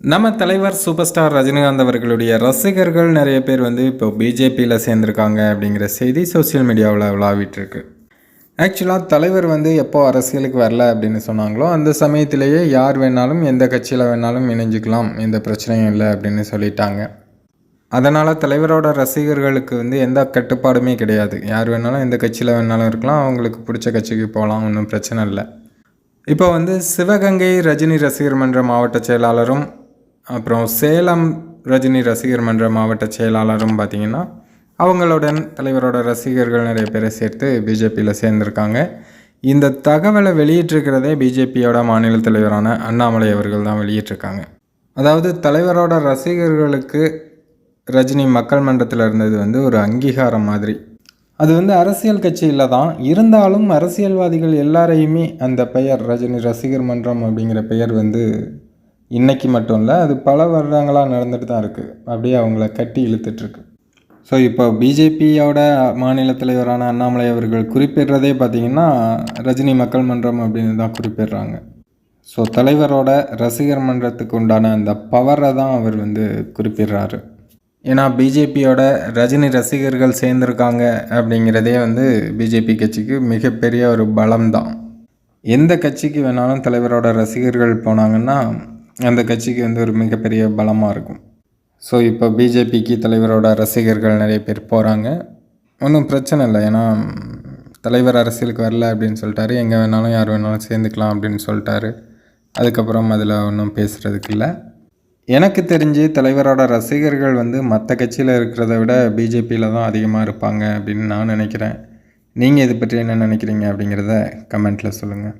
நம்ம தலைவர் super star Rajinikanth அவர்களுடைய ரசிகர்கள் நிறைய பேர் வந்து இப்போ பிஜேபியில் சேர்ந்துருக்காங்க அப்படிங்கிற செய்தி சோஷியல் மீடியாவில் விழாவிட்டுருக்கு ஆக்சுவலாக தலைவர் வந்து எப்போ அரசியலுக்கு வரல அப்படின்னு சொன்னாங்களோ அந்த சமயத்திலேயே யார் வேணாலும் எந்த கட்சியில் வேணாலும் இணைஞ்சிக்கலாம் எந்த பிரச்சனையும் இல்லை அப்படின்னு சொல்லிட்டாங்க. அதனால் தலைவரோட ரசிகர்களுக்கு வந்து எந்த கட்டுப்பாடுமே கிடையாது. யார் வேணாலும் எந்த கட்சியில் வேணாலும் இருக்கலாம் அவங்களுக்கு பிடிச்ச கட்சிக்கு போகலாம் ஒன்றும் பிரச்சனை இல்லை. இப்போ வந்து சிவகங்கை ரஜினி ரசிகர் மன்ற மாவட்ட செயலாளரும் அப்புறம் சேலம் ரஜினி ரசிகர் மன்ற மாவட்ட செயலாளரும் பார்த்திங்கன்னா அவங்களுடன் தலைவரோட ரசிகர்கள் நிறைய பேரை சேர்த்து பிஜேபியில் சேர்ந்துருக்காங்க. இந்த தகவலை வெளியிட்டிருக்கிறதே பிஜேபியோட மாநில தலைவரான அண்ணாமலை அவர்கள் தான் வெளியிட்டிருக்காங்க. அதாவது தலைவரோட ரசிகர்களுக்கு ரஜினி மக்கள் மன்றத்தில் இருந்தது வந்து ஒரு அங்கீகாரம் மாதிரி. அது வந்து அரசியல் கட்சியில் தான். இருந்தாலும் அரசியல்வாதிகள் எல்லாரையுமே அந்த பெயர் ரஜினி ரசிகர் மன்றம் அப்படிங்கிற பெயர் வந்து இன்றைக்கி மட்டும் இல்லை அது பல வருடங்களாக நடந்துட்டு தான் இருக்குது அப்படியே அவங்கள கட்டி இழுத்துட்ருக்கு ஸோ இப்போ பிஜேபியோட மாநில தலைவரான அண்ணாமலை அவர்கள் குறிப்பிடுறதே பார்த்திங்கன்னா ரஜினி மக்கள் மன்றம் அப்படின்னு தான் குறிப்பிடுறாங்க. ஸோ தலைவரோட ரசிகர் மன்றத்துக்கு உண்டான அந்த பவரை தான் அவர் வந்து குறிப்பிடுறாரு. ஏன்னா பிஜேபியோட ரஜினி ரசிகர்கள் சேர்ந்துருக்காங்க அப்படிங்கிறதே வந்து பிஜேபி கட்சிக்கு மிகப்பெரிய ஒரு பலம் தான். எந்த கட்சிக்கு வேணாலும் தலைவரோட ரசிகர்கள் போனாங்கன்னா அந்த கட்சிக்கு வந்து ஒரு மிகப்பெரிய பலமாக இருக்கும். ஸோ இப்போ பிஜேபிக்கு தலைவரோட ரசிகர்கள் நிறைய பேர் போகிறாங்க ஒன்றும் பிரச்சனை இல்லை. ஏன்னா தலைவர் அரசியலுக்கு வரல அப்படின்னு சொல்லிட்டாரு. எங்கே வேணாலும் யார் வேணாலும் சேர்ந்துக்கலாம் அப்படின்னு சொல்லிட்டாரு. அதுக்கப்புறம் அதில் ஒன்றும் பேசுகிறதுக்கு இல்லை. எனக்கு தெரிஞ்சு தலைவரோட ரசிகர்கள் வந்து மற்ற கட்சியில் இருக்கிறத விட பிஜேபியில் தான் அதிகமாக இருப்பாங்க அப்படின்னு நான் நினைக்கிறேன். நீங்கள் இது பற்றி என்ன நினைக்கிறீங்க அப்படிங்கிறத கமெண்ட்டில் சொல்லுங்கள்